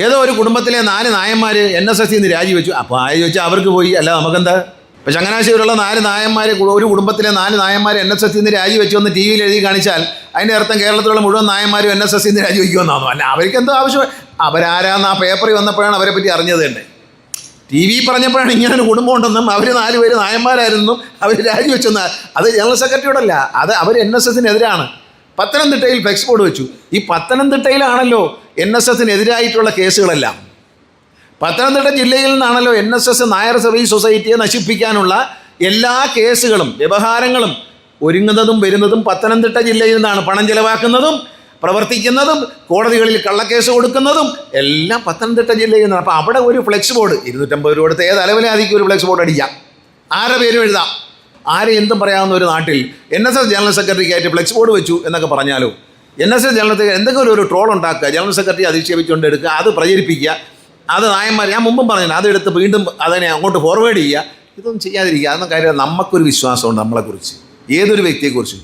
ഏതോ ഒരു കുടുംബത്തിലെ നാല് നായന്മാർ എൻ എസ് എസ് നിന്ന് രാജിവെച്ചു. അപ്പോൾ ആര് ചോദിച്ചാൽ അവർക്ക് പോയി അല്ല നമുക്കെന്താ? ഇപ്പം ചങ്ങനാശ്ശേരിയിലുള്ള നാല് നായന്മാർ ഒരു കുടുംബത്തിലെ നാല് നായന്മാർ എൻ എസ് എസ് നിന്ന് രാജിവെച്ചു എന്ന് ടി വിയിൽ എഴുതി കാണിച്ചാൽ അതിന്റെ അർത്ഥം കേരളത്തിലുള്ള മുഴുവൻ നായന്മാരും എൻ എസ് എസ് നിന്ന് രാജിവെക്കുമെന്നാണോ അല്ല അവർക്ക് എന്തോ ആവശ്യം അവരാരാന്ന് ആ പേപ്പറിൽ വന്നപ്പോഴാണ് അവരെ പറ്റി അറിഞ്ഞത് തന്നെ ടി വി പറഞ്ഞപ്പോഴാണ് ഇങ്ങനെ ഒരു കുടുംബം ഉണ്ടെന്നും അവർ നാല് പേര് നായന്മാരായിരുന്നു അവർ രാജിവെച്ചെന്ന്. അത് ജനറൽ സെക്രട്ടറിയോടല്ല അത് അവർ എൻ എസ് എസിനെതിരാണ്. പത്തനംതിട്ടയിൽ ഫ്ലെക്സ് ബോർഡ് വെച്ചു. ഈ പത്തനംതിട്ടയിലാണല്ലോ എൻ എസ് എസിനെതിരായിട്ടുള്ള കേസുകളെല്ലാം. പത്തനംതിട്ട ജില്ലയിൽ നിന്നാണല്ലോ N S S Nair service സൊസൈറ്റിയെ നശിപ്പിക്കാനുള്ള എല്ലാ കേസുകളും വ്യവഹാരങ്ങളും ഒരുങ്ങുന്നതും വരുന്നതും പത്തനംതിട്ട ജില്ലയിൽ നിന്നാണ് പണം ചെലവാക്കുന്നതും പ്രവർത്തിക്കുന്നതും കോടതികളിൽ കള്ളക്കേസ് കൊടുക്കുന്നതും എല്ലാം പത്തനംതിട്ട ജില്ലയിൽ നിന്നാണ്. അപ്പോൾ അവിടെ ഒരു ഫ്ലെക്സ് ബോർഡ് ഇരുന്നൂറ്റമ്പത് രൂപ കൊടുത്ത് ഏത് അലവലാതിക്ക് ഒരു ഫ്ലെക്സ് ബോർഡ് അടിക്കാം. ആരുടെ പേരും എഴുതാം. ആരെ എന്തും പറയാവുന്ന ഒരു നാട്ടിൽ എൻ എസ് എസ് ജനറൽ സെക്രട്ടറിക്കായിട്ട് ഫ്ലെക്സ് ബോർഡ് വെച്ചു എന്നൊക്കെ പറഞ്ഞാലോ N S S general secretary എന്തെങ്കിലും ഒരു ട്രോൾ ഉണ്ടാക്കുക ജനറൽ സെക്രട്ടറി അധിക്ഷേപിച്ചുകൊണ്ട് എടുക്കുക അത് പ്രചരിപ്പിക്കുക അത് നായന്മാർ ഞാൻ മുമ്പും പറഞ്ഞു അതെടുത്ത് വീണ്ടും അതിനെ അങ്ങോട്ട് ഫോർവേഡ് ചെയ്യുക ഇതൊന്നും ചെയ്യാതിരിക്കുക അതൊന്നും കാര്യം നമുക്കൊരു വിശ്വാസമുണ്ട് നമ്മളെക്കുറിച്ച് ഏതൊരു വ്യക്തിയെക്കുറിച്ചും.